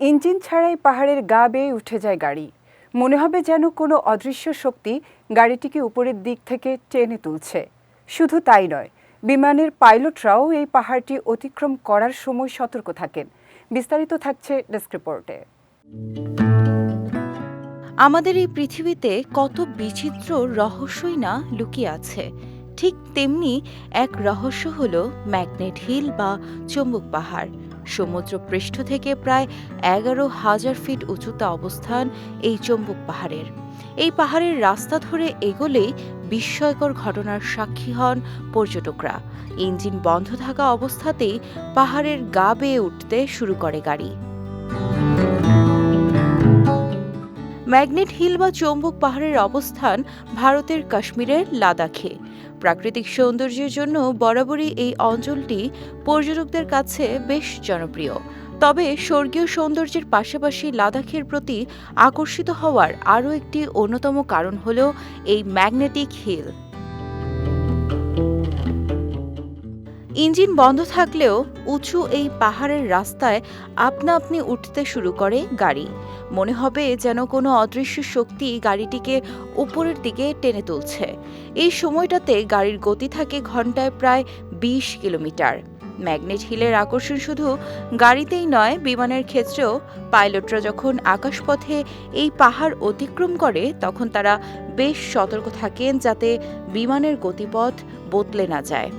Engine ছাড়াই পাহাড়ের গা বেয়ে উঠে যায় গাড়ি। মনে হবে যেন কোনো অদৃশ্য শক্তি গাড়িটিকে উপরের দিক থেকে টেনে তুলছে। শুধু তাই নয়, বিমানের পাইলটরাও এই পাহাড়টি অতিক্রম করার সময় সতর্ক থাকেন। বিস্তারিত থাকছে ডেস্ক রিপোর্টে। আমাদের এই পৃথিবীতে কত বিচিত্র রহস্যই না লুকিয়ে আছে। ঠিক তেমনি এক রহস্য হল ম্যাগনেট হিল বা চুম্বক পাহাড়। সমুদ্র পৃষ্ঠ থেকে প্রায় এগারো হাজার ফিট উঁচুতে অবস্থান এই চম্বুক পাহাড়ের। এই পাহাড়ের রাস্তা ধরে এগোলেই বিস্ময়কর ঘটনার সাক্ষী হন পর্যটকরা। ইঞ্জিন বন্ধ থাকা অবস্থাতেই পাহাড়ের গা বেয়ে উঠতে শুরু করে গাড়ি। ম্যাগনেট হিল বা চৌম্বক পাহাড়ের অবস্থান ভারতের কাশ্মীরের লাদাখে। প্রাকৃতিক সৌন্দর্যের জন্য বরাবরই এই অঞ্চলটি পর্যটকদের কাছে বেশ জনপ্রিয়। তবে স্বর্গীয় সৌন্দর্যের পাশাপাশি লাদাখের প্রতি আকর্ষিত হওয়ার আরও একটি অন্যতম কারণ হল এই ম্যাগনেটিক হিল। ইঞ্জিন বন্ধ থাকলেও উঁচু এই পাহাড়ের রাস্তায় আপনা আপনি উঠতে শুরু করে গাড়ি। মনে হবে যেন কোনো অদৃশ্য শক্তি গাড়িটিকে উপরের দিকে টেনে তুলছে। এই সময়টাতে গাড়ির গতি থাকে ঘন্টায় প্রায় বিশ কিলোমিটার। ম্যাগনেট হিলের আকর্ষণ শুধু গাড়িতেই নয়, বিমানের ক্ষেত্রেও। পাইলটরা যখন আকাশপথে এই পাহাড় অতিক্রম করে, তখন তারা বেশ সতর্ক থাকেন যাতে বিমানের গতিপথ বদলে না যায়।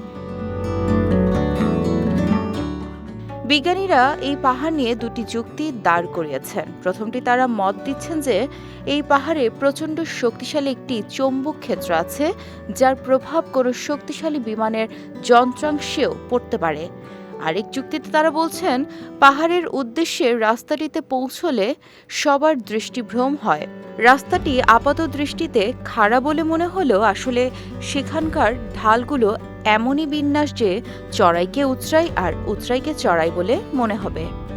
বিজ্ঞানীরা এই পাহাড় নিয়ে দুটি যুক্তি দাঁড় করিয়েছেন। প্রথমটি তারা মত দিচ্ছেন যে, এই পাহাড়ে প্রচণ্ড শক্তিশালী একটি চৌম্বক ক্ষেত্র আছে, যার প্রভাব কোনো শক্তিশালী বিমানের যন্ত্রাংশেও পড়তে পারে। আরেক যুক্তিতে তারা বলছেন, পাহাড়ের উদ্দেশ্যে রাস্তাটিতে পৌঁছলে সবার দৃষ্টিভ্রম হয়। রাস্তাটি আপাত দৃষ্টিতে খাড়া বলে মনে হলেও আসলে সেখানকার ঢালগুলো এমনই বিন্যাস যে চড়াইকে উচড়াই আর উচড়াইকে চড়াই বলে মনে হবে।